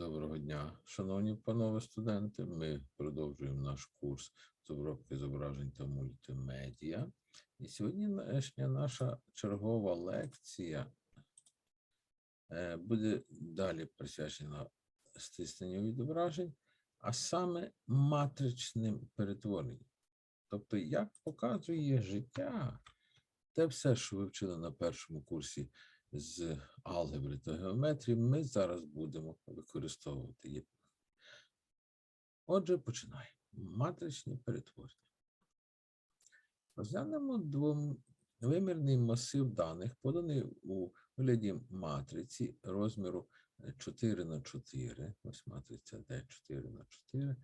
Доброго дня, шановні панове студенти. Ми продовжуємо наш курс з обробки зображень та мультимедіа. І сьогоднішня наша чергова лекція е, буде далі присвячена стисненню відображень, а саме матричним перетворенням. Тобто, як показує життя, те все, що ви вчили на першому курсі з алгебри та геометрії, ми зараз будемо використовувати. їх. Отже, починаємо. Матричні перетворення. Розглянемо двовимірний масив даних, поданий у вигляді матриці розміру 4 на 4. Ось матриця D 4 на 4.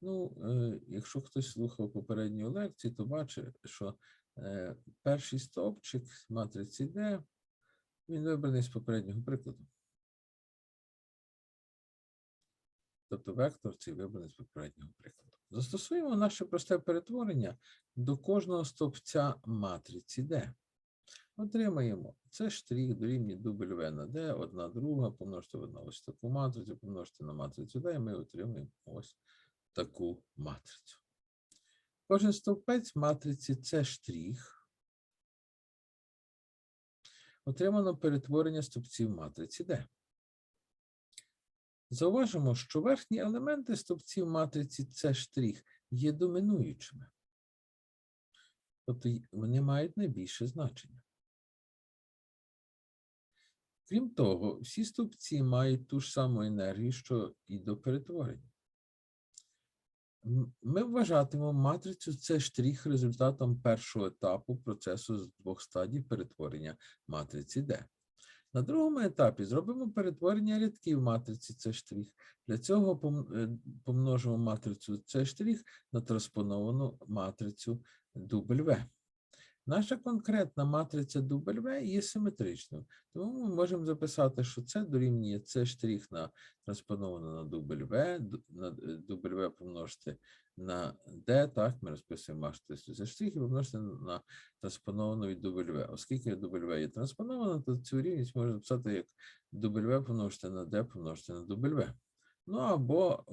Ну, е, якщо хтось слухав попередню лекцію, то бачить, що е, перший стовпчик матриці D він вибраний з попереднього прикладу. Тобто вектор цей вибраний з попереднього прикладу. Застосуємо наше просте перетворення до кожного стовпця матриці D. Отримаємо це штрих дорівнює дубль V на D, одна друга, помножити на ось таку матрицю, помножити на матрицю D, і ми отримаємо ось таку матрицю. Кожен стовпець матриці це штрих отримано перетворення стовпців матриці D. Зауважимо, що верхні елементи стовпців матриці С' є домінуючими. Тобто вони мають найбільше значення. Крім того, всі стовпці мають ту ж саму енергію, що і до перетворення. Ми вважатимемо матрицю С' результатом першого етапу процесу з двох стадій перетворення матриці D. На другому етапі зробимо перетворення рядків матриці С'. Для цього е, помножимо матрицю С' на транспоновану матрицю W. Наша конкретна матриця W є симетричною, тому ми можемо записати, що це дорівнює С' на транспоновано на W, на е, W помножити на D, так, ми розписуємо матрицю С' і помножити на транспоновану від W. Оскільки W є транспонована, то цю рівність можна записати як W помножити на D помножити на W. Ну або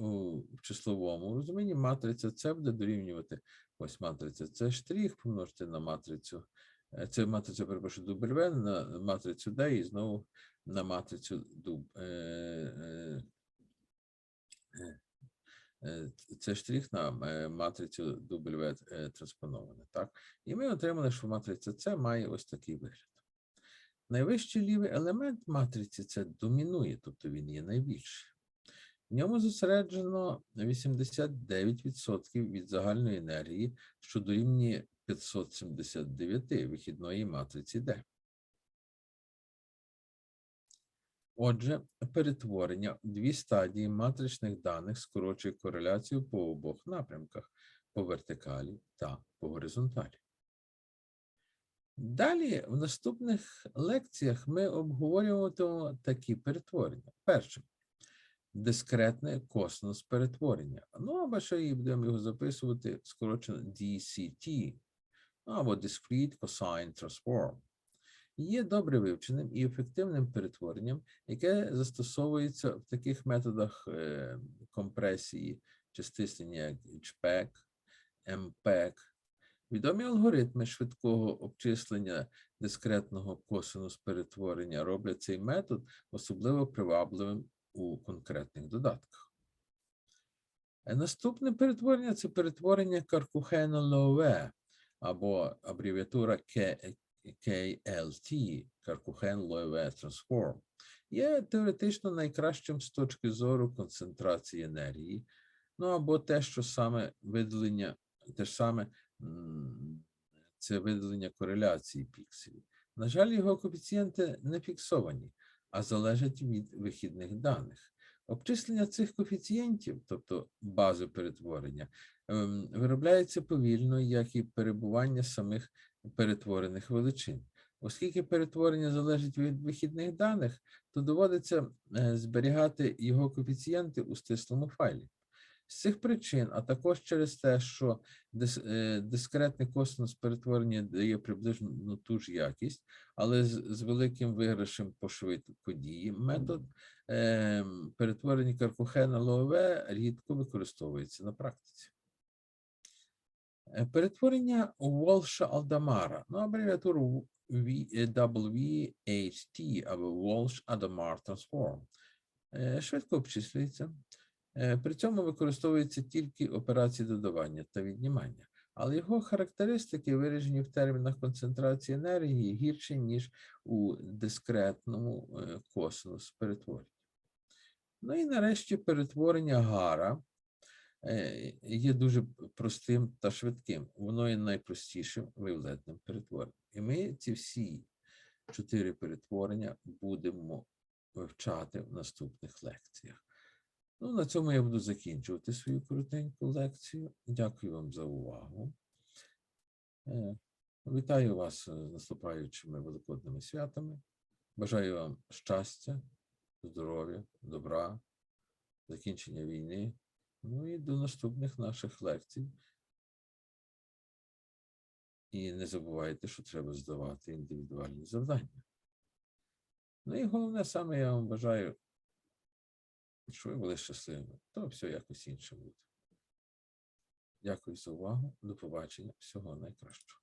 в числовому розумінні матриця С буде дорівнювати ось матриця С' помножити на матрицю. е, Це матриця, перепрошую, W на матрицю D і знову на матрицю дуб. Е, е, е, е, це штрих на е, матрицю W е, транспоноване. Так? І ми отримали, що матриця С має ось такий вигляд. Найвищий лівий елемент матриці С домінує, тобто він є найбільший. В ньому зосереджено 89% від загальної енергії, що дорівнює 579 вихідної матриці D. Отже, перетворення в дві стадії матричних даних скорочує кореляцію по обох напрямках по вертикалі та по горизонталі. Далі в наступних лекціях ми обговорюватимемо такі перетворення. Перше дискретне косинус перетворення. Ну, або ще і будемо його записувати скорочено DCT, або Discrete Cosine Transform. Є добре вивченим і ефективним перетворенням, яке застосовується в таких методах е, компресії чи стиснення, як HPEG, MPEG. Відомі алгоритми швидкого обчислення дискретного косинус перетворення роблять цей метод особливо привабливим у конкретних додатках. Е, Наступне перетворення це перетворення каркухена лове або абревіатура KLT каркухен лове Transform. Є теоретично найкращим з точки зору концентрації енергії, ну або те, що саме видалення, те ж саме це видалення кореляції пікселів. На жаль, його коефіцієнти не фіксовані а залежать від вихідних даних. Обчислення цих коефіцієнтів, тобто бази перетворення, ем, виробляється повільно, як і перебування самих перетворених величин. Оскільки перетворення залежить від вихідних даних, то доводиться е, зберігати його коефіцієнти у стислому файлі. З цих причин, а також через те, що е, дискретний косинус перетворення дає приблизно ну, ту ж якість, але з, великим виграшем по швидку дії, метод ем, перетворення Карпухена Лоове рідко використовується на практиці. Е, Перетворення Волша Алдамара, ну, абревіатуру е, WHT або Walsh Adamar Transform. Швидко обчислюється. Е, При цьому використовуються тільки операції додавання та віднімання, але його характеристики, виражені в термінах концентрації енергії, гірші, ніж у дискретному е, косинус перетворенні. Ну і нарешті перетворення гара е, є дуже простим та швидким. Воно є найпростішим виявлетним перетворенням. І ми ці всі чотири перетворення будемо вивчати в наступних лекціях. Ну, на цьому я буду закінчувати свою коротеньку лекцію. Дякую вам за увагу. Е, Вітаю вас з наступаючими великодними святами. Бажаю вам щастя, здоров'я, добра, закінчення війни. Ну і до наступних наших лекцій. І не забувайте, що треба здавати індивідуальні завдання. Ну і головне саме я вам бажаю, щоб ви були щасливими, то все якось інше буде. Дякую за увагу. До побачення. Всього найкращого.